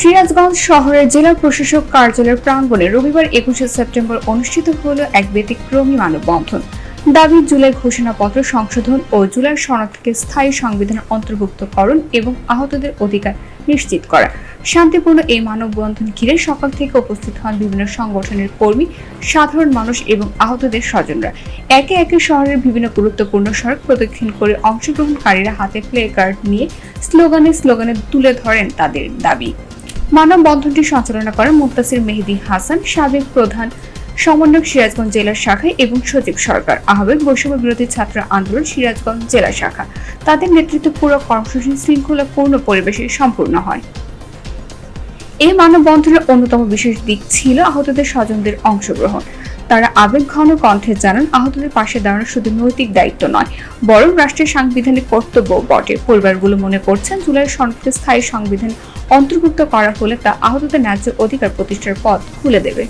সিরাজগঞ্জ শহরের জেলা প্রশাসক কার্যালয়ের প্রাঙ্গণে রবিবার একুশে সেপ্টেম্বর অনুষ্ঠিত হল এক ব্যতিক্রমী মানববন্ধন। দাবি, জুলাই ঘোষণাপত্র সংশোধন ও জুলাই সনদ থেকে স্থায়ী সংবিধানের অন্তর্ভুক্তকরণ এবং আহতদের অধিকার নিশ্চিত করা। শান্তিপূর্ণ এই মানববন্ধন ঘিরে সকাল থেকে উপস্থিত হন বিভিন্ন সংগঠনের কর্মী, সাধারণ মানুষ এবং আহতদের স্বজনরা। একে একে শহরের বিভিন্ন গুরুত্বপূর্ণ সড়ক প্রদক্ষিণ করে অংশগ্রহণকারীরা হাতে প্লে কার্ড নিয়ে স্লোগানে স্লোগানে তুলে ধরেন তাদের দাবি। মানববন্ধনটি সঞ্চালনা করেন মুক্তাসির মেহেদি হাসান, সাবেক প্রধান সমন্বয়ক সিরাজগঞ্জ জেলার শাখা এবং সচিব সরকার। আহ্বায়ক বৈষম্য বিরোধী ছাত্র আন্দোলন সিরাজগঞ্জ জেলা শাখা। তাদের নেতৃত্বে পুরো কর্মসূচি শৃঙ্খলাপূর্ণ পরিবেশে সম্পূর্ণ হয়। এই মানববন্ধনের অন্যতম বিশেষ দিক ছিল আহতদের স্বজনদের অংশগ্রহণ। তারা আবেগ ঘন কণ্ঠে জানান, আহতদের পাশে দাঁড়ানো শুধু নৈতিক দায়িত্ব নয়, বরং রাষ্ট্রের সাংবিধানিক কর্তব্য বটে। পরিবারগুলো মনে করছেন জুলাই সনদকে স্থায়ী সংবিধান অন্তর্ভুক্ত করা হলে তা আহতদের ন্যায্য অধিকার প্রতিষ্ঠার পথ খুলে দেবে।